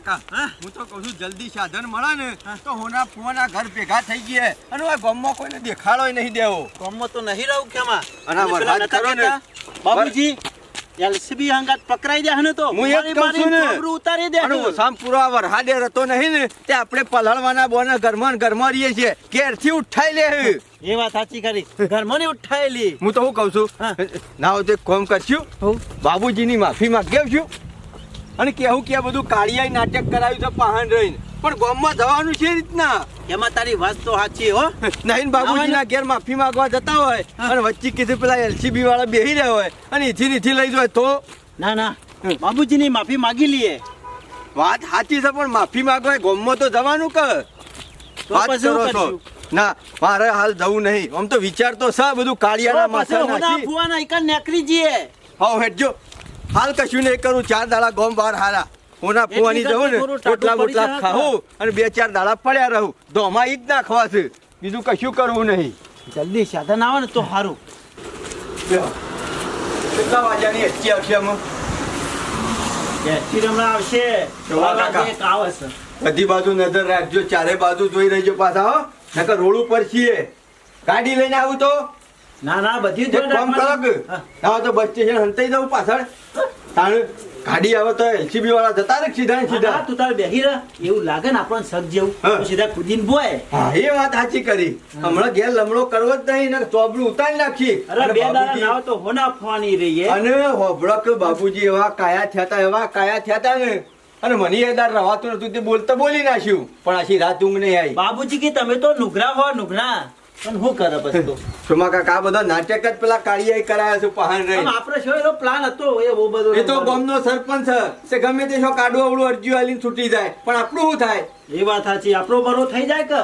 કાકા હા? હું તો કહું છું જલ્દી સાધન મળે ને તો હોના ફુવાના ઘર ભેગા થઈ ગયા. અને આ ગામમાં કોઈને દેખાડો નહીં દેવો. ગામમાં તો નહીં રહું કેમાં અને વરસાદ કરો ને? બાબુજી એલસીબી હંગાત પકડાઈ દે ને તો. હું એક કહું છું ને. ઉતારી દે અને ઓસામ પૂરો આ વરહાદે રહેતો નહીં ને તે આપણે પલળવાના બોના ઘરમાં ઘરમાં રહીએ છીએ. ઘેરથી ઉઠાઈ લે એ વાત સાચી કરી. ઘરમાં ઉઠાયેલી. હું તો શું કહું છું ના તો કામ કરશું. બાબુજીની માફી માંગ્યો છું અને કેવું કે બધું કાળિયાઈ નાટક કરાવ્યું છે પહાણ રહીને. પણ ગામમાં જવાનું છે રીતના. એમાં તારી વાત તો સાચી હો. નહીં બાબુજીના ઘેર માફી માંગવા જતા હોય અને વચ્ચે કીધું પેલા એલસીબી વાળા બેહી રહ્યા હોય અને ઈથી નીથી લઈ જાય તો? ના ના. બાબુજીની માફી માંગી લઈએ વાત સાચી છે પણ માફી માંગવા ગામમાં તો જવાનું કર. વાત કરો છો. ના મારે હાલ જવું નહીં. આમ તો વિચાર તો સા બધું કાળિયાના માથા નાખી. ફુવાના એકાદ નેકરી જઈએ હાવ હેડજો હાલ કશું નહીં કરું ચાર દાડા ગોમ બહાર હારા. હોના ફુવાની જવું ને રોટલા બોટલા ખાવું અને બે ચાર દાડા પડ્યા રહું. ધોમા ઈ જ નાખવા છે. બીજું કશું કરવું નહીં. જલ્દી સાધન આવે ને તો સારું કેટલા વાગ્યાની એસટી આવશે આમાં? એસટી હમણાં આવશે. બધી બાજુ નજર રાખજો ચારે બાજુ જોઈ રહેજો પાછા હો. નકર રોડ ઉપર છીએ. ગાડી લઈને આવું તો. ના ના બધી કામ કરો ના તો બસ સ્ટેશન હંતાઈ દઉં પાછળ. તાણ ગાડી આવે તો એલસીબી વાળા જતા રે સીધા સીધા? તું તારે બેહી રહે. એવું લાગે ને આપણને શક જેવું. સીધા કૂદીને બોય. હા એ વાત સાચી કરી. હમણાં ઘેર લમડો કરવો જ નહીં ને ચોબડું ઉતારી નાખી. અરે બે દાડા ના તો હોના ફવાની રહીએ. અને હોભળો બાબુજી એવા કાયા થયા તા એવા કાયા થયા તા ને. અને મને એ દાર રવાતું નતું તે બોલતા બોલી નાખ્યું. પણ આખી રાત ઊંઘ નહીં આવી. બાબુજી કે તમે તો નુગરા હો નુગરા પણ શું કરે પછી તો? સોમા કાકા આ બધા નાટક જ પેલા કાળિયા કરાયા છે પહાણ રહી આપણે શું એનો પ્લાન હતો? એ બહુ બધો એ તો ગામનો સરપંચ છે. તે ગમે તે શો કાડું અરજી આલીને છૂટી જાય. પણ આપણું શું થાય? એ વાત સાચી. આપણો બરો થઈ જાય કે?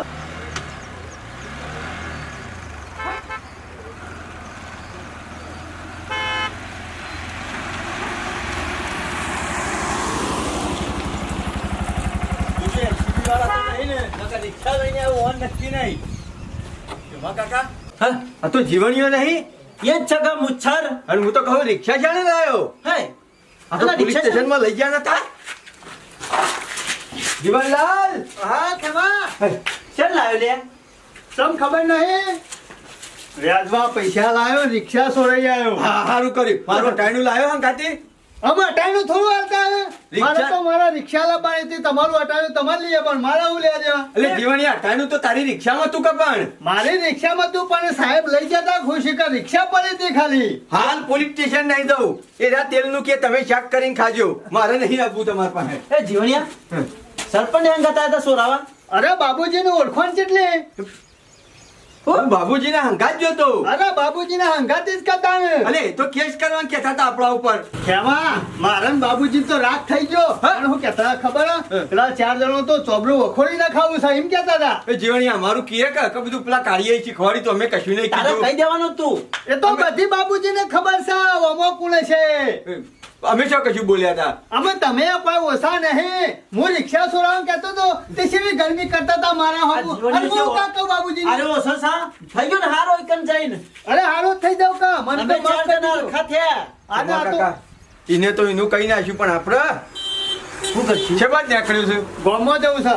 હા? આ તો જીવણીઓ નહીં. એ જ છે કે મુચ્છર. અને હું તો કહું રિક્ષા શાણે લાયો. હે આ તો પોલીસ રિક્ષા સ્ટેશનમાં લઈ ગયા નતા? જીવનલાલ! હા કેમાં? ચાલ લાવ્યો લે તમ ખબર નહીં? વ્યાજમાં પૈસા લાયો રિક્ષા સોરાઈ આવ્યો હા સારું કર્યું. મારો ટાઈનું લાયો હા કાતી અમાર ટાઈનું થોડું હાલતા મારે તો મારા રિક્ષા લાવવાની તમારું અટાણું તમારે લઈએ પણ મારા હું લેવા દેવા એટલે જીવણી આ તો તારી રિક્ષામાં તું કપાણ. મારી રિક્ષામાં તું પણ સાહેબ લઈ જતા ખુશી કે રિક્ષા પડી હતી ખાલી. હાલ પોલીસ સ્ટેશન નહીં દઉં એ રાત તેલનું કે તમે શાક કરીને ખાજો. મારે નહીં આપવું તમારી પાસે. એ જીવણિયા સરપંચ એમ કહેતા હતા સોરાવા. અરે બાબુજીને ઓળખાણ કેટલી? હું બાબુજીના હંગાત જોતો અરે બાબુજીને હંગાતી જ કરતા ને અલે તો કેસ કરવાનું કહેતા હતા આપણા ઉપર. કેવા? મારા બાબુજી તો રાગ થઈ ગયો. અને હું કહેતા ખબર હે? પેલા ચાર જણો તો ચોબલું વખોડી ના ખાવું છે એમ કહેતા હતા. એ જીવણી અમારું કીએ કે બધું પેલા કાઢીએ શીખવાડી તો અમે કશું નહીં તારે કીધું. કહી દેવાનું તું. એ તો બધી બાબુજીને ખબર છે અમો કોણે છે. અમે શું કશું બોલ્યા હતા? અમે તમે કોઈ ઓછા નહીં. હું રિક્ષા સોરાવ કેતો તો તે શેવી ગરમી કરતા હતા મારા હાથમાં. અને હું કા કહું બાબુજી અરે ઓછો સા થઈ ગયો ને હારો એકન જઈને. અરે હારો થઈ જાવ કા? મને તો માફ કરી જણા દીધું. થયા. આને આ તો કાકા એને તો એનું કઈ નાખ્યું પણ આપણે શું કરશું? છે બાદ નીકળ્યું છે? ગોમમાં જવું છે.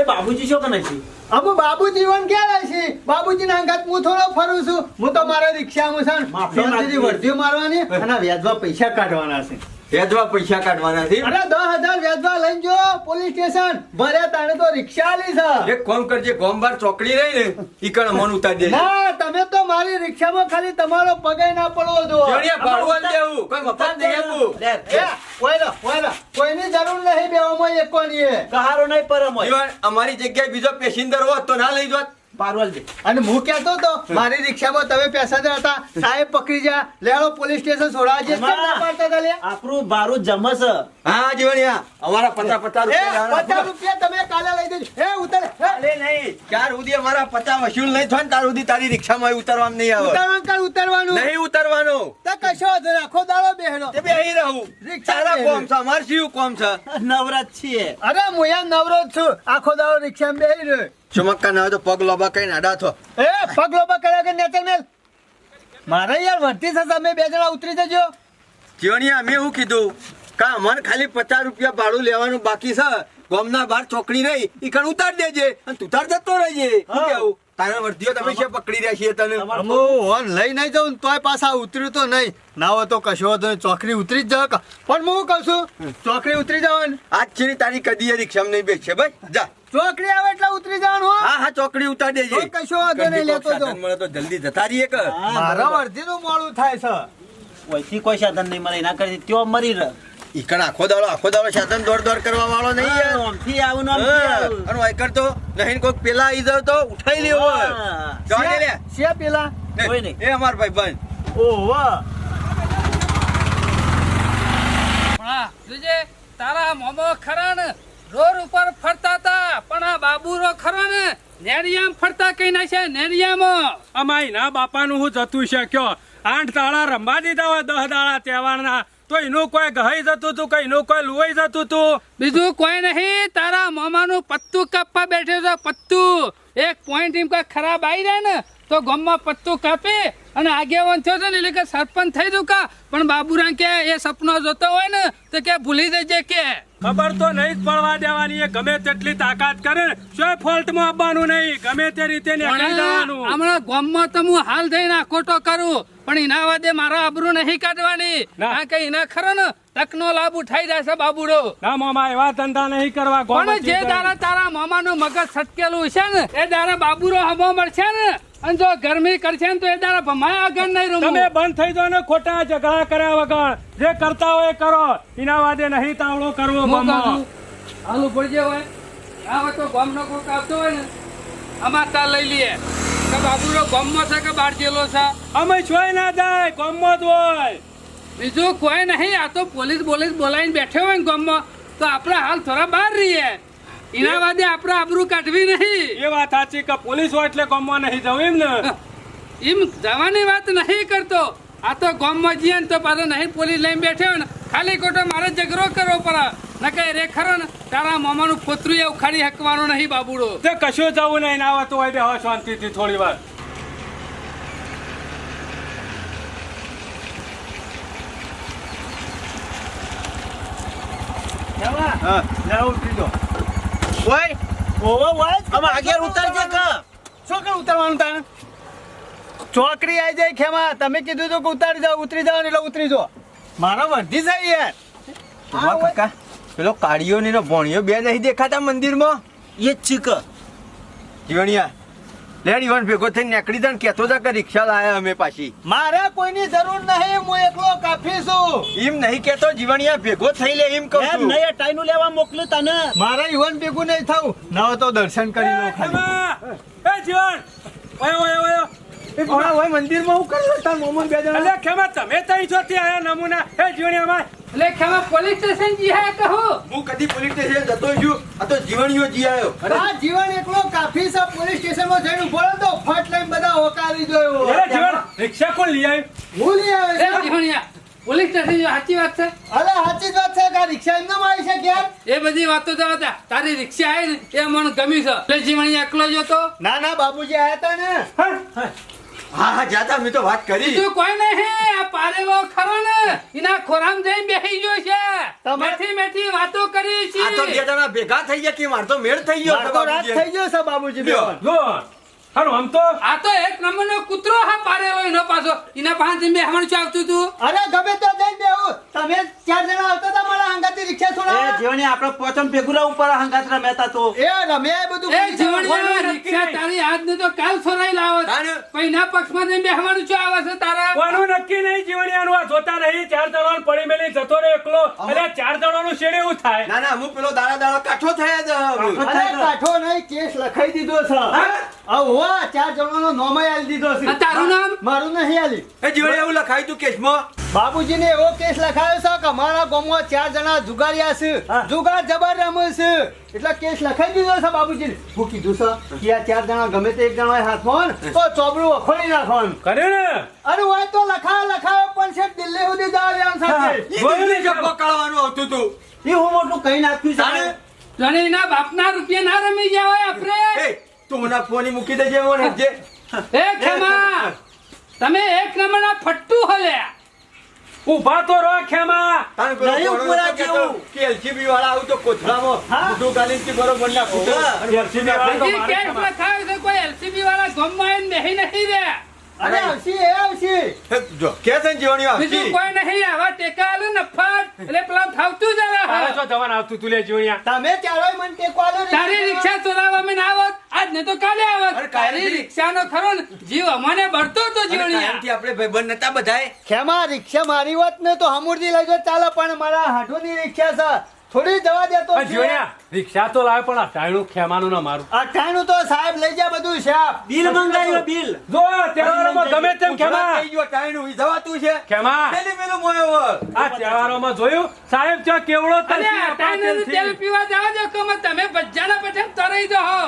એ બાબુજી શું કરે છે? અમે બાબુજી જીવન ક્યાં છે? બાબુજી ના અંગાત હું થોડો ફરું છું. હું તો મારા રિક્ષામાં છું માફી વર્ધીઓ મારવાની અને વ્યાજમાં પૈસા કાઢવાના છે. વેચવા પૈસા કાઢવાના છે. અરે દસ હજાર વ્યાજમાં લઈ જો પોલીસ સ્ટેશન. ભર્યા તાણે તો રિક્ષા લઈ છે. એક કામ કરજે ગોમ બાર ચોકડી રહી ને ઈ કણ મન ઉતાર દેજે ના તમે તો મારી રિક્ષામાં ખાલી તમારો પગે ના પડવો જો જણિયા ભાડું આલી દેવું કોઈ મફત નહીં આપવું લે, એ, ઓયલો, ઓયલો. કોઈની જરૂર નહીં બેવામાં એકોની. કહારો નહીં પરમ હોય. અમારી જગ્યાએ બીજો પેસેન્જર હોત તો ના લઈ જોત. પારવલ દે. અને હું કહેતો તો મારી રિક્ષામાં તમે પેસેન્જર હતા સાહેબ પકડી જા લેડો પોલીસ સ્ટેશન છોડાવવા જે કેમ ના પાડતા હતા લે? આપણું બારું જમસ હા જીવણીયા અમારા પચાસ પચાસ રૂપિયા પચાસ રૂપિયા તમે કાલે લઈ દેજો. એ ઉતર અરે નહીં. ચાર સુધી અમારા પચાસ વસૂલ નહીં થાય તાર સુધી તારી રિક્ષામાં ઉતરવાનું નહીં આવે. ઉતરવાનું કાલ ઉતરવાનું. નહીં ઉતરવાનું. તો કશો વાંધો આખો દાડો બેહેલો તે રહું. રિક્ષા કોમ છે અમાર શું કોમ છે. નવરાત છીએ. અરે હું યા નવરો છું. આખો દાડો રિક્ષામાં બેહી રહ્યો. ચમક્કા ના હોય તો પગ લોબા કઈ નાડા થો. એ પગ લોબા કર્યા કે નેચર મેલ. મારે યાર વર્તી છે તમે બે જણા ઉતરી જજો. જીવણીયા અમે હું કીધું? કા અમારે ખાલી પચાસ રૂપિયા ભાડું લેવાનું બાકી છે. ગોમના બાર ચોકડી રહી ઈ કણ ઉતાર દેજે. અને તું તાર જતો રહેજે. હા. કેવું? તારા વર્ધીઓ તમે છે પકડી રહ્યા છીએ તને? તમારે હોન લઈ નહીં જાઉં તોય પાછા ઉતર્યું તો નહીં. ના હોય તો કશો ઉતરી જ જાવ પણ હું કહું છું ચોકડી ઉતરી જવાનું. આજ છે તારી કદી રિક્ષામાં નહીં બેસશે. ભાઈ જા. ચોકડી આવે એટલે ઉતરી જવાનું હો. હા ચોકડી ઉતાર દેજે. કશો વાંધો નહીં, લેતો તો જલ્દી જતા રહીએ કે. મારા બરાબર. વર્ધીનું મોડું થાય છે. કોઈ સાધન નહીં મળે એના કરી ત્યો મરી રહે. ઈ કણ આખો દાડો આખો દાડો સાધન દોડ દોડ કરવા વાળો નહીં યાર. આમથી આવું ને આમથી આવું. અને વાયકર તો નહીં કોક પેલા આવી જાવ તો ઉઠાઈ લેવો હા. લે. છે પેલા? કોઈ નહીં. એ અમાર ભાઈ બન ઓહો. હા જોજે તારા મોમો ખરા ને રોડ ઉપર ફરતા હતા પણ આ બાબુરો ખરો ને નેરિયામ ફરતા કઈ ના છે નેરિયામાં અમાય ના બાપાનું હું જતું છે કયો આઠ તાળા રમવા દીધા હોય દસ દાડા તહેવારના. તો એનું કોઈ ગહાઈ જતું તું કઈ એનું કોઈ લુવાઈ જતું તું? બીજું કોઈ નહીં, તારા મામાનું પત્તું કાપવા બેઠે છે, પત્તું. એક પોઈન્ટ એમ કોઈ ખરાબ આવી જાય ને તો ગામમાં પત્તું કાપી અને આગેવાન થયો છે ને એટલે કે સરપંચ થઈ દઉં કા? પણ બાબુરામ કે એ સપનો જોતો હોય ને તો કે ભૂલી દેજે કે. ખબર તો નહીં જ પડવા દેવાની એ ગમે તેટલી તાકાત કરે શું ફોલ્ટમાં આવવાનું નહીં ગમે તે રીતે હમણાં ગામમાં તો હું હાલ થઈને ખોટો કરું પણ એના વાદે મારા આબરૂ નહીં કાઢવાની. ના. કે એના ખરો ને તકનો લાભ ઉઠાઈ જશે બાબુડો. ના મામા એવા ધંધા નહીં કરવા પણ જે. દારા તારા મામાનું મગજ છટકેલું છે ને એ દારા બાબુરો હમો મળશે ને. અને જો ગરમી કરશે ને તો એ દાડા ભમાય આગળ નહીં રૂમ. તમે બંધ થઈ જાવ ને ખોટા ઝઘડા કર્યા વગર. જે કરતા હોય કરો. એના વાદે નહીં તાવડો કરવો. હાલું પડજે હોય આ હોય તો ગામનો કોક આવતો હોય ને અમાર તાર લઈ લઈએ કે બાબુરો ગામમાં છે કે બાર જેલો છે? અમે છોય ના જાય ગામમાં જ હોય. બીજું કોઈ નહીં આ તો પોલીસ બોલીસ બોલાવીને બેઠે હોય ને ગામમાં તો આપણે હાલ થોડા બહાર રહીએ. એના વાદે આપણે આબરૂ કાઢવી નહીં. એ વાત સાચી કે પોલીસ હોય એટલે ગામમાં નહીં જવું એમ ને. એમ જવાની વાત નહીં કરતો. આ તો ગામમાં જઈએ ને તો પાછો નહીં પોલીસ લઈને બેઠ્યો ને. ખાલી ખોટો મારે ઝઘડો કરવો પડે. નકે રે ખરો ને તારા મામાનું પોતરું એ ઉખાડી હકવાનું નહીં બાબુડો. તે કશું જવું નહીં ના આવતું હોય હવે શાંતિથી થોડી વાર. જવા. હા. જા ઉતરી જાઓ. ઓય. ઓવો હોય અમે આગળ ઉતરજે કે? શું કે ઉતરવાનું તાને ચોકડી આવી જાય ખેમા. તમે કીધું તો કે ઉતારી જાઓ ઉતરી જાવ એટલે ઉતરી જાઓ. મારો વર્ધી જાય યાર. હા કાકા. પેલો કાળિયો ને ભોણિયો બે નહીં દેખાતા મંદિરમાં? એ જ છે કે. જીવણિયા. લે ઇવન ભેગો થઈ નીકળી જા કેતો કે રિક્ષા લાયા અમે પાછી. મારે કોઈની જરૂર નહીં હું એકલો કાફી છું. એમ નહીં કેતો જીવણિયા ભેગો થઈ લે એમ કહું એમ છું. નહીં ટાઈનું લેવા મોકલ્યું તને. મારે યુવાન ભેગું નહીં થવું. ના હોય તો દર્શન કરી લો ખાલી. ખેમા! એ જીવન ઓયો ઓયો ઓયો. એ ભોળા હોય મંદિરમાં હું કર્યું તાર મોમન બે જણા. તમે તઈ જોતી આયા નમૂના. એ જીવણી અમાર એટલે ખેમા પોલીસ સ્ટેશન જી હે કહું. હું કદી પોલીસ સ્ટેશન જતો છું આ તો જીવણીઓ જી આવ્યો આ જીવન એકલો કાફી સા પોલીસ સ્ટેશનમાં જઈને ઊભો તો ફટ લઈને બધા હોકારી જોયો. અરે જીવન રિક્ષા કોણ લઈ આવ્યો હું લઈ આવ્યો છું. જીવણિયા પોલીસ સ્ટેશન જો સાચી વાત છે? અરે સાચી વાત છે કે રિક્ષા એમ નામ મારી છે ક્યાર એ બધી વાતો તો હતા. તારી રિક્ષા આવી ને એ મને ગમી છે. એટલે જીવણિયા એકલો જ હતો? ના ના બાબુજી આયા હતા ને. હા. હા જાતા મેં તો વાત કરી. બીજું કોઈ નહીં આ પારેલો ખરો ને. એના ખોરામ જઈને બેસી ગયો છે. મેઠી મેઠી વાતો કરી છે આ તો બે જણા ભેગા થઈ ગયા કે માર તો મેળ થઈ ગયો તો રાત થઈ ગયો છે બાબુજી બે. જો હારું આમ તો? આ તો એક નંબરનો કૂતરો હા પારેલો એનો પાછો. એના પાંચ મે હમણાં શું આવતું તું અરે ગમે ત્યાં જઈને બેહું. તમે ચાર જણા આવતા હતા હંગાથી એ જીવણી આપણો પોચમ ભેગુલા ઉપર પડે હંગાત રમેતા તો. એ રમે બધું એ જીવણી રિક્ષા. તારી આજને તો કાલ સોરાઈ લાવો? પૈના પક્ષમાં જઈને બેહવાનું છે આવે છે તારા? કોનું નક્કી નહીં જીવણીયાનું આ જોતા રહી. ચાર જણાનું પડી મેલી જતો રહે એકલો. અરે ચાર જણાનું શેડ એવું થાય. ના ના હું પેલો દાડા દાડા કાઠો થયા જ અરે કાઠો નહીં કેસ લખાઈ દીધો છે. હા? ચાર જણાનો નોમય આલી દીધો છે. તારું નામ? મારું નહીં આલી. એ જીવણી એવું લખાયું તું કેસમાં? બાબુજીને એવો કેસ લખાયો છે કે અમારા ગામમાં ચાર જણા જુગારિયા છે. જુગાર જબર રમે છે. એટલે કેસ લખાઈ દીધો છે બાબુજી હું કીધું છે કે આ ચાર જણા ગમે તે એક જણા હાથમાં તો ચોબડું વખોડી નાખવાનું કર્યું ને. અરે હોય તો લખા લખાયો પણ છે દિલ્હી સુધી જવા દેવાનું સાથે. જબ્બો આવતું તું. એ હું મોટું કઈ નાખ્યું છે. તાને? એના બાપના રૂપિયા ના રમી ગયા હોય આપણે? એ તું મને ફોન મૂકી દેજે મને જે. એ ખમા તમે એક નંબરના ફટ્ટુ હલ્યા. તો રહો ખેમા નહીં ઉપરા જેવું. કે LCB વાળા આવું તો કોથળામાં. ઊંધું ગાલીને કે બરોબર ના ખૂટે. LCB વાળા કેસ ખેમા. લખાયો છે કોઈ એલસીબી વાળા ગમમાં નહીં નથી રે અરે આવશી એ આવશી જો, કે છે જીવણી આવશી બીજું કોઈ નહીં આવા ટેકા આલે નફાટ એટલે પેલા થાવતું જ આવે હા. શું જવાનું આવતું તું લે જીવણિયા તમે ચાલો મને ટેકો આલો રે. તારી રિક્ષા મેં આજ ને તો કાલે આવત અરે કાલે રિક્ષાનો ખરો ને જીવ અમને બળતો તો અને જીવણિયા. આપણે ભાઈબંધ નતા બધાય ખેમા રિક્ષા મારી વાત ને તો હમુરજી લઈ જાઓ ચાલો પણ મારા હાડુની રિક્ષા છે. થોડી જવા દેતો રિક્ષા તો લાવે પણ આ ખેમાનું ના મારું. અઠાણું તો સાહેબ લઈ જા બધું સાહેબ. બિલ મંગાવ્યું બિલ. જો તહેવારોમાં ગમે તેમ ખેમા. થઈ ગયો ટાઈનું, ઈ જવાતું છે. ખેમા. પેલી પેલું મોયો આ તહેવારોમાં જોયું? સાહેબ ચા કેવડો તેલ પીવા જાવ જો કમ તમે બજાના પછી તરાઈ દો હો.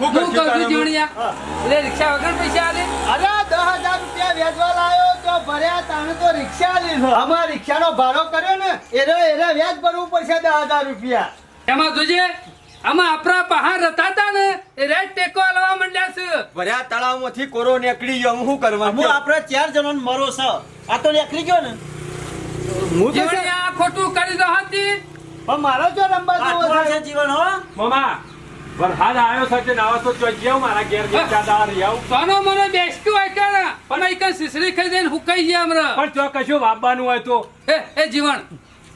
હું કહું છું જીવણિયા એટલે રિક્ષા વગર પૈસા આલે? અરે દસ હજાર રૂપિયા વેચવા લાયો તો ભર્યા તાણે તો રિક્ષા લીધો આમાં રિક્ષાનો ભાડો કર્યો ને એનો એને વ્યાજ ભરવું પડશે દસ હજાર રૂપિયા. એમાં જોજે આમાં આપણા પહાડ હતા ને એ રેડ ટેકો આલવા માંડ્યા છે. ભર્યા તળાવમાંથી કોરો નીકળી ગયો. હું કરવા કરવાનું હું આપણે ચાર જણો મરો છે. આ તો નીકળી ગયો ને. હું આ ખોટું કરી દો હતી પણ મારો જો નંબર છે. જીવન હો. મામા વરસાદ આવ્યો છે તે નાવા તો જાવ મારા ઘેર રહી મને બેસતું હોય કે ને? પણ એક સિસરી ખાઈ દઈને હુકાઈ ગયા હમણાં? પણ જો કશું વાપવાનું હોય તો. એ એ જીવન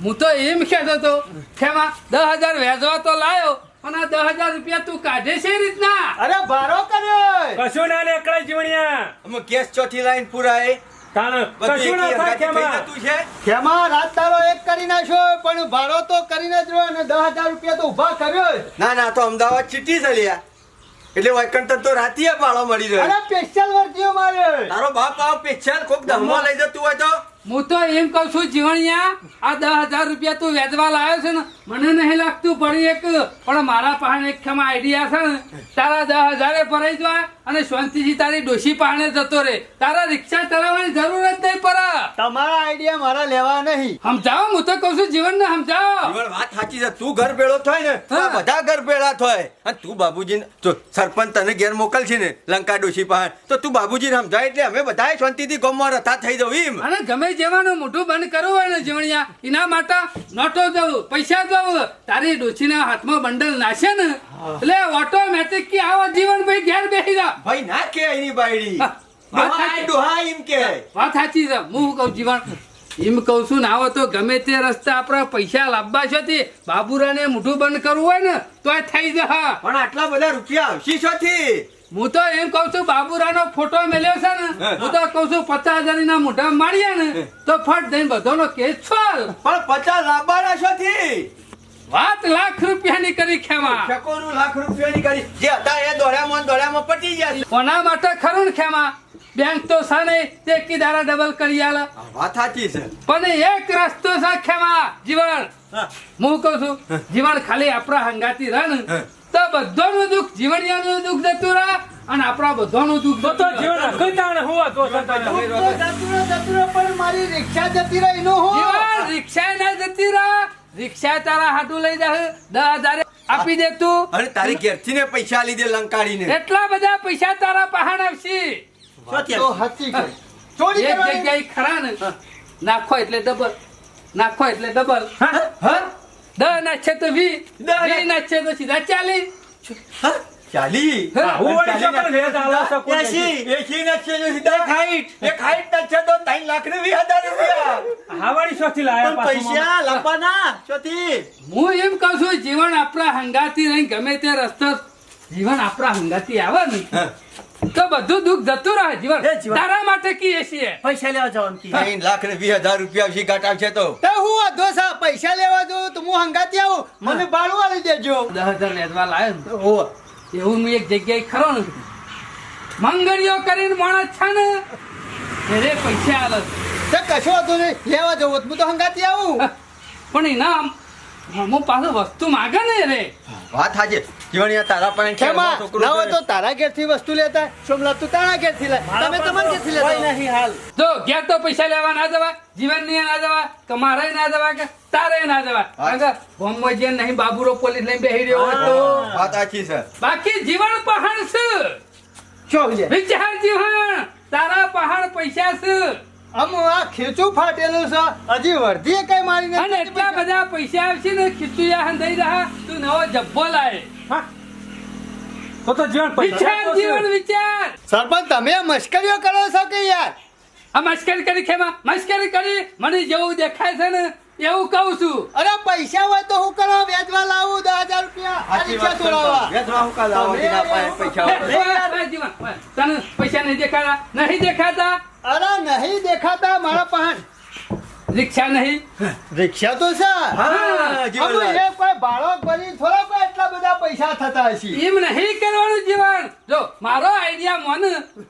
હું તો એમ કહેતો હતો ખેમા દસ હજાર વેચવા તો લાયો પણ આ દસ હજાર રૂપિયા તું કાઢે છે એ રીતના? અરે ભાડો કર્યો કશું ના નીકળે જીવણિયા. અમે કેસ ચોથી લાઈન પૂરાય. કશું ના થાય હંગાથી ખેમા. જતું છે? જેમાં રાત તારો એક કરી નાખ્યો પણ ભાડો તો કરીને જ રહ્યો અને દસ હજાર રૂપિયા તો ઊભા કર્યો ના ના તો અમદાવાદ સિટી ચલ્યા એટલે વૈકંઠ તો રાતીએ ભાડો મળી રહ્યો. અરે સ્પેશિયલ વર્તીઓ મારે. તારો બાપ આવ કોક લઈ જતું હોય તો. હું તો એમ કઉ છું જીવણિયા આ દસ હજાર રૂપિયા તું વેચવા લાવ્યો છે ને મને નહીં લાગતું પડી એક પણ મારા પાસે એક ખેમા આઈડિયા છે ને. તારા દસ હજારે ભરાઈ જવા અને શાંતિથી તારી ડોશી પાસે જતો રે તારા રિક્ષા ચલાવવાની જરૂર જ નહીં પડે. તમારા આઈડિયા મારા લેવા નહીં. સમજાવો હું તો કઉ છું જીવન ને સમજાવો. જીવન વાત સાચી છે. તું ઘર ભેળો થાય ને. બધા ઘર ભેળા થાય. અને તું બાબુજી જો સરપંચ તને ઘેર મોકલશે ને લંકા ડોશી પાસે તો તું બાબુજી સમજાય એટલે અમે બધાએ શાંતિથી ગમવા રથા થઈ જવું એમ. અને ગમે જવાનું મોઢું બંધ કરવું હોય ને જીવણિયા એના માટે નોટો જવું પૈસા જવું તારી ડોશીના હાથમાં બંડલ નાશે ને? એટલે ઓટોમેટિક કે આવો જીવન ભાઈ ઘેર બેસી જા ભાઈ ના કે એની બાયડી. ડોહા એમ કે વાત સાચી છે. હું કહું જીવન એમ કહું છું ને તો ગમે તે રસ્તે આપણે પૈસા લાવવા છે તે બાબુરાને મોઢું બંધ કરવું હોય ને તો થઈ જશે પણ આટલા બધા રૂપિયા આવશી શોથી? હું તો એમ કહું છું બાબુરાનો ફોટો મેલ્યો છે ને હું. તો કઉ છું પચાસ હજાર ના મોઢા માર્યા ને તો ફટ દઈને બધાનો કેસ છોલ પણ પચાસ લાવવાના શોથી? વાત લાખ રૂપિયાની કરી ખેમા. છકોનું લાખ રૂપિયાની કરી. જે હતા એ દોડ્યામાં દોડ્યામાં પટી ગયા કોના માટે ખરું ખેમા? બેંક તો સાને તે કી ડબલ કરી આલ. વાત સાચી છે. પણ એક રસ્તો છે ખેમા જીવન. હું. કહું છું જીવન ખાલી આપણા હંગાતી રન. તો બધાનું દુઃખ જીવનિયાનું દુઃખ જતું રહે અને આપણા બધાનું દુઃખ તો. જીવન અકલ તાણ હું હતો. રહે, જતું રહે, પણ મારી રિક્ષા જતી રહી નો હું રિક્ષા ના જતી રહે. રિક્ષા તારા હાટું લઈ જાય દસ હજાર આપી દે તું. અને તારી ઘેરથી ને પૈસા લીધે લંકાડીને એટલા બધા પૈસા તારા પહાડ આવશે. ચોરી એક જગ્યાએ ખરા ને? નાખો એટલે ડબલ નાખો એટલે ડબલ હ? દસ નાખશે તો વી. દ નાખ- તો સીધા ચાલી. હા? ચાલી. એસી. એસી લાખ ને વીસ હજાર રૂપિયા. હા વળી શોથી લાયા? પૈસા લાવવાના હું એમ કહું છું જીવન આપણા હંગાતી રહી ગમે તે રસ્તો જીવન આપણા હંગાતી આવે ને તો બધું દુઃખ જતું રહે જીવન. તારા માટે કીએ છીએ. પૈસા લેવા જવાનું કી. ત્રણ લાખ ને વીસ હજાર રૂપિયા આવશે ગાંઠ આવશે તો. તો હું વાંધો સા પૈસા લેવા જઉં તો હું હંગાતી આવું. મને ભાડું આવી દેજો. દસ હજાર લેવા લાયો ને. ઓહો. એવું હું એક જગ્યાએ ખરો ને. મંગળીઓ કરીને માણસ છે ને ઘરે પૈસા આલે તો કશો હતું નહીં. લેવા જવું હું તો હંગાતી આવું. પણ એના હું પાછું વસ્તુ માગે ને રે. વાત હાજે જીવણિયા તારા પણ છોકરો ના હોય. તો તારા ઘેરથી વસ્તુ લેતા સોમલા તું તારા ઘેરથી લે. તમે તમારા ઘેરથી લેતા નહીં હાલ. જો ઘેર તો પૈસા લેવા ના જવા જીવન ના જવા કે મારે ના જવા કે તારે ના જવા? કારણ કે જે નહીં બાબુરો પોલીસ લઈને બેહી રહ્યો હતો તો વાત સાચી છે. બાકી જીવન પહાડ છે. શું વિચાર જીવન તારા પહાડ પૈસા છે. આમ આ ખેંચું ફાટેલું છે. હજી વર્ધી કઈ મારી નથી અને એટલા બધા પૈસા આવશે ને ખીચુયા દઈ રહ્યા તું નવો જબ્બો લાય. હા. તો તો જીવન વિચાર જીવન વિચાર. સરપંચ તમે મશ્કરીઓ કરો છો કે યાર? આ મસ્કરી કરી ખેમા. મસ્કરી કરી. મને જેવું દેખાય છે ને એવું કહું છું. અરે પૈસા હોય તો હું કરો વેચવા લાવું દસ હજાર રૂપિયા. આ રિક્ષા છોડાવવા. વેચવા હું પૈસા. તને નહીં દેખાતા? નહીં દેખાતા? અરે નહીં દેખાતા મારા પાન રિક્ષા નહીં? રિક્ષા તો છે. હા, અમે જીવનલાલ. એ કોઈ બાળક બની થોડા કોઈ એટલા બધા પૈસા થતા હશે. એમ નહીં કરવાનું જીવન. જો મારો આઈડિયા મન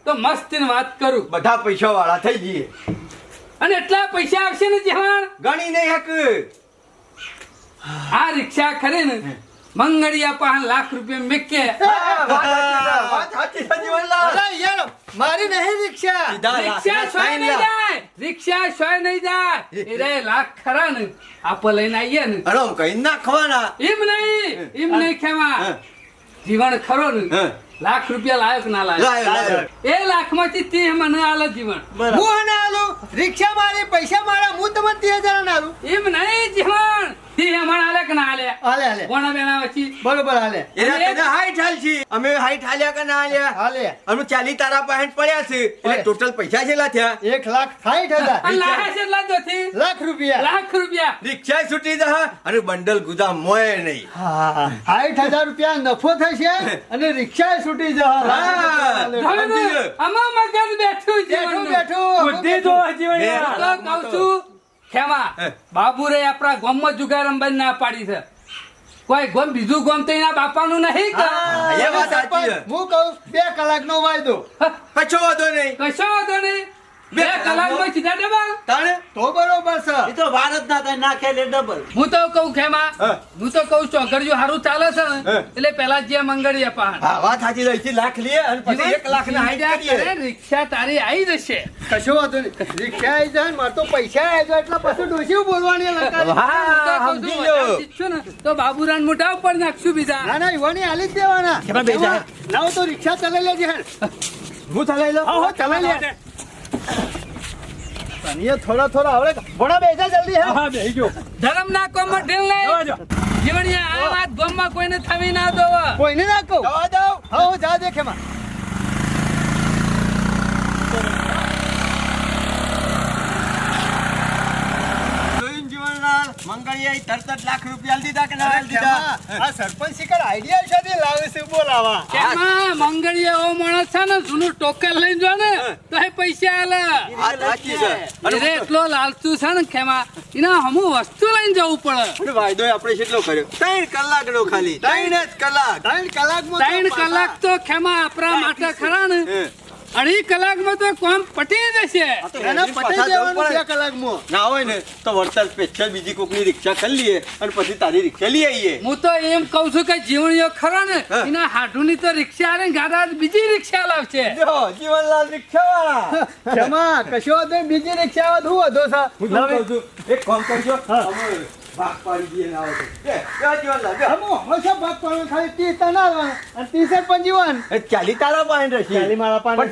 તો મસ્ત વાત કરું. બધા પૈસા વાળા થઈ જઈએ. અને એટલા પૈસા આવશે ને જવાન ગણી નહીં હક. આ રિક્ષા ખરે ને મંગળિયા પાંચ લાખ રૂપિયા મેકે મારી નહીં રિક્ષા. રિક્ષા સોય નહીં જાય રિક્ષા સોય નહીં જાય. એ રે લાખ ખરા ને આપો લઈને આવીએ ને. અરે કઈ ના ખવાના. એમ નહીં એમ નહીં ખેવા જીવન ખરો ને. લાખ રૂપિયા લાયક ના લાયો, લાયક લાયો. એ લાખમાંથી તે મને આલે જીવન. હું આલું? રિક્ષા મારી પૈસા મારા હું તમને તે હજાર ના આલું એમ નહીં જીવન. તે અમારે આલે કે ના આલે હાલે હાલે. કોના બેના વચ્ચે બરોબર હાલે. એના તને હાઈટ હાલ છે. અમે હાઈટ હાલ્યા કે ના હાલ્યા? હાલે. અમે ચાલી તારા પાસે પડ્યા છે. એટલે પડે. ટોટલ પૈસા કેટલા થયા. એક લાખ સાઠ હજાર. અને લાયા છે એટલા જ નથી લાખ રૂપિયા. લાખ રૂપિયા. રિક્ષા છૂટી જા અને બંડલ ગુદા મોય નહીં. હા સાઠ હજાર રૂપિયા નફો થશે અને રિક્ષા છૂટી. હવે આમાં મગજ બેઠું બેઠું. બેઠું. બુદ્ધિ તો જીવન કહું છું ખેમા. બાબુરે આપણા ગામમાં જુગાર રમવાની ના પાડી છે. કોઈ ગોમ બીજું ગોમ તો એના બાપાનું નહીં એ વાત સાચી હું કહું બે કલાક નો વાયદો કશો વાંધો નહીં. કશો વાંધો નહીં. બે કલાકમાં સીધા ડબલ. તાણે? તો બરોબર છે. એ તો ભારત ના થાય નાખે એટલે ડબલ. હું તો કહું ખેમા હું. તો કહું ચોકડીઓ સારું ચાલે છે. એટલે પેલા જે મંગળીએ પહાડ હા વાત સાચી છે. લાખ લઈએ અને પછી એક લાખ ના હાઈટ કરીએ. રિક્ષા તારી આવી જશે. કશો વાંધો નહીં. રિક્ષા આવી જાય તો પૈસા આવી જાય એટલે પછી ડોસી બોલવાની લંકા તો હા કહું છું, સમજી વધારે શીખશું ને તો બાબુરાન મોટા ઉપર નાખશું બીજા. ના ના યુવાની હાલી જ દેવાના. કેમાં બેસી જાય? એમાં ના હોય તો રિક્ષા ચલાવી લેજે હેડ. હું ચલાવી લઉં? હા, ચલાવી લે. તને થોડા થોડા આવડે. ભણા બેસા જલ્દી હે. હા બેહી ગયો. ધર્મ ના કોમ ઢીલ નહીં. દો. જીવણિયા આ વાત ગામમાં કોઈને થવી ના દો. કોઈને ના કહું? જવા દઉં હું જા દેખે માં જોયું જીવનલાલ મંગળીએ તરત જ લાખ રૂપિયા દીધા કે ના દીધા આ સરપંચ શિખર આઈડિયા શોધી લાવે છે બોલાવા. કેમાં? મંગળીએ ઓ માણસ છે ને જૂનું ટોકન લઈને જો ને તો એ પૈસા આલે. આ સાચી છે અને અરે એટલો લાલચુ છે ને ખેમા એના હમુ વસ્તુ લઈને જવું પડે. અને વાયદો આપણે કેટલો કર્યો? ત્રણ કલાકનો ખાલી. ત્રણ જ કલાક. ત્રણ કલાકમાં તો ત્રણ કલાક તો ખેમા આપણા માટે ખરા ને. અઢી કલાકમાં તો કામ પટી જશે. એના પતી જવું પડે. બે કલાકમાં. ના હોય ને તો વરસાદ સ્પેશિયલ બીજી કોકની રિક્ષા કરી લઈએ અને પછી તારી રિક્ષા લઈ આવીએ. હું તો એમ કઉ છું કે જીવણીઓ ખરા ને. એના હાડુની તો રિક્ષા અને ને ગાડા બીજી રિક્ષા લાવશે. જો જીવનલાલ રિક્ષા વાળા ક્ષમા કશો બીજી રિક્ષા વધુ વધુ હું વધો છે હું તમને કહું છું એક કામ કરજો. ભાગ પાડી દઈએ તારા પણ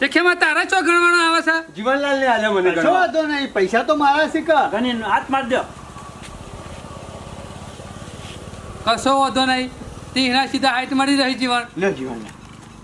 કે ગણવાનો આવે છે જીવનલાલ ને આલે મને ગણવા. વાંધો નહીં પૈસા તો મારા શીખા ગણી હાથ મારી દો કશો વાંધો નહીં તે સીધા હાઈટ મળી રહી જીવન લ્યો જીવનલાલ.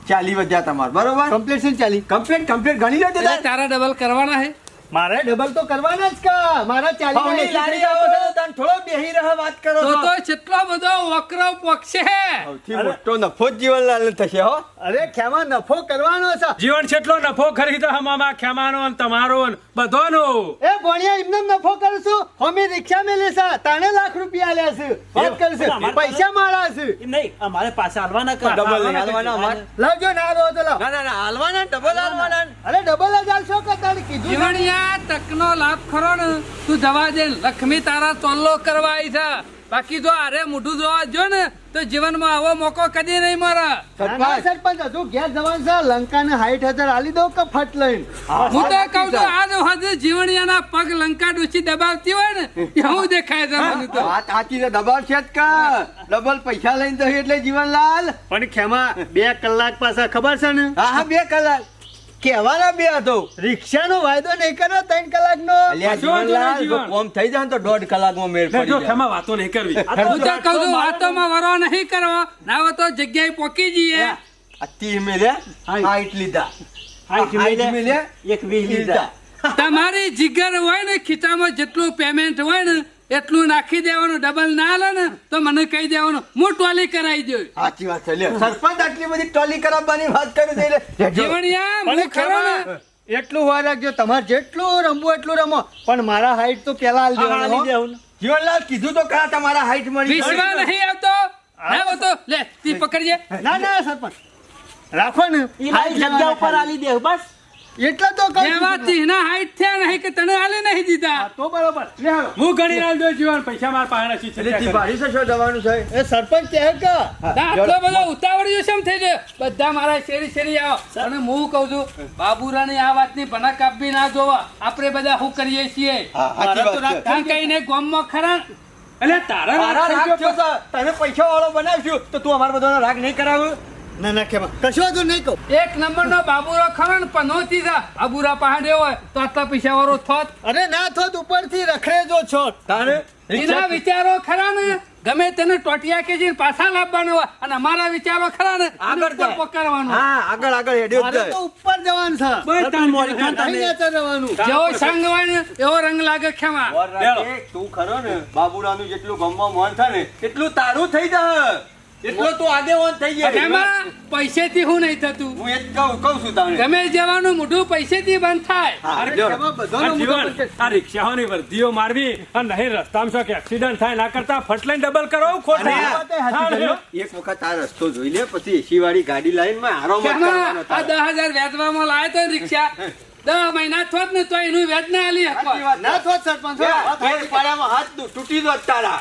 ચાલી વધ્યા તમાર બરોબર? કમ્પ્લીટ છે ચાલી? કમ્પ્લીટ કમ્પ્લીટ ગણી લો તારા ડબલ કરવાના હે? મારે? ડબલ તો કરવાના જ કા. મારા ચાલી લારી આવો. છો તો તને થોડો બેહી રહે વાત કરો તો છો. તો કેટલો બધો વક્ર પક્ષે સૌથી મોટો નફો જ જીવનલાલ થશે હો. અરે ખેમા નફો કરવાનો છે. જીવન કેટલો નફો ખરીદો હમામાં ખેમાનો અને તમારો ને બધાનો. એ ભણિયા એમને નફો કરશું. અમે રિક્ષા મેલે છે. તાણે લાખ રૂપિયા આલ્યા છે. વાત કરશે. પૈસા મારા છે. એમ નહીં અમારે પાસે હાલવાના કર. ડબલ નહીં હાલવાના અમાર. લાવજો ના રો તો ના ના ના હાલવાના ડબલ હાલવાના. અરે ડબલ જ આલશો કે તારે કીધું જીવણિયા તકનો લાભ ખરો ને? તું જવા દે. લક્ષ્મી તારા ચોલ્લો કરવા આવી છે. બાકી જો અરે મોઢું જોવા જો ને તો જીવનમાં આવો મોકો કદી નહીં મારા સરપંચ. હજુ ઘેર જવાનું છે. લંકાને હાઈટ હજાર આલી દો કે ફટ લઈને? હું તો કહું છું આજ હજુ જીવણિયાના પગ લંકા ડૂસી દબાવતી હોય ને એવું દેખાય છે મને તો. વાત સાચી છે દબાવ છે જ કા. ડબલ પૈસા લઈને તો એટલે જીવનલાલ. પણ ખેમા બે કલાક પાછા ખબર છે ને? હા હા બે કલાક. કેવાના બે હતો. રિક્ષાનો વાયદો નહીં કર્યો ત્રણ કલાકનો. જીવનલાલ કોમ થઈ જાય તો દોઢ કલાકમાં મેળ પડી જાય. ખેમા વાતો નહીં કરવી. હું તો કહું છું વાતોમાં વરો નહીં કરવો ના તો જગ્યાએ પોકી જઈએ. હાઈટ લીધા. હાઈટ એક વીસ લીધા. તમારી જીગર હોય ને ખીચામાં જેટલું પેમેન્ટ હોય ને એટલું નાખી દેવાનું ડબલ ના હાલે ને તો મને કહી દેવાનું હું ટોલી કરાવી દઉં. સાચી વાત છે. સરપંચ આટલી બધી ટોલી કરાવવાની વાત કરી દે એટલે જીવણિયા મને ખરો ને? એટલું હોય રાખજો તમારે જેટલું રમવું એટલું રમો. પણ મારા હાઈટ તો પેલા હા, હા, હો. જીવનલાલ કીધું તો કા તમારા હાઈટ મળી વિશ્વા નહીં આવતો. ના આવતો. લે તી પકડજે. ના ના સરપંચ. રાખો ને. ઈ જગ્યા ઉપર આલી દેવું બસ. એટલે તો છું તમને. તીના હાઈટ થયા નહીં કે તને આલે નહીં દીધા? તો બરોબર. લે હું ગણી રાલ દો જીવન પૈસા માર પાસે નથી એટલે તી છે શું જવાનું છે? એ સરપંચ કે કે આટલો બધો ઉતાવળિયો શેમ થઈ ગયો? બધા મારા શેરી શેરી આવો. અને હું કહું છું બાબુરાની આ વાતની ભનક આપવી ના જોવા. આપણે બધા શું કરીએ છીએ? હા સાચી વાત છે. કારણ કે ગોમમાં ખરા એટલે તારા રાખ રાગ રાગ થયો છે. તને પૈસા વાળો બનાવશું તો તું અમારા બધાનો રાગ નહીં કરાવું? ના ના ખેમા કશો વાંધો નહીં કહું. એક નંબરનો બાબુરો ખરો ને પનોતી જા બાબુરા પહાડે હોય તો આટલા પૈસા વાળો થોત. અરે ના થોત ઉપરથી રખડે જો છો તારે એના વિચારો ખરા ને? ગમે તેને ટોટિયા કે જઈને પાછા લાવવાનો હોય અને અમારા વિચારો ખરા ને? આગળ ઉપર જાય. પકડવાનો હા આગળ આગળ હેડ્યો જ તો ઉપર જવાનું છે. બસ તાન મોરી ખાન નહીં. તમે. નેચર રહેવાનું જેવો સંગ હોય ને એવો રંગ લાગે ખેમા. તું ખરો ને બાબુરાનું જેટલું ગમવા મોન થાય ને એટલું તારું થઈ જાય એટલો તું આગેવાન થઈ જાય એમાં પૈસેથી હું નહીં થતું. હું એ કહું કહું છું તમને તમે જવાનું મોઢું પૈસેથી બંધ થાય. આ રિક્ષાઓની વર્ધીઓ મારવી અને નહીં રસ્તામાં શોખ એક્સિડન્ટ થાય ના કરતા ફટલાઈન ડબલ કરો ખોટું. એક વખત આ રસ્તો જોઈ લે પછી એસી વાળી ગાડી લાઈનમાં આરો આ. દસ હજારમાં લાવ્યો તો રિક્ષા. દસ મહિના થોત ને તો એનું વ્યાજ ના આલી ના થોત સરપંચ હાથ તૂટી દો તારા.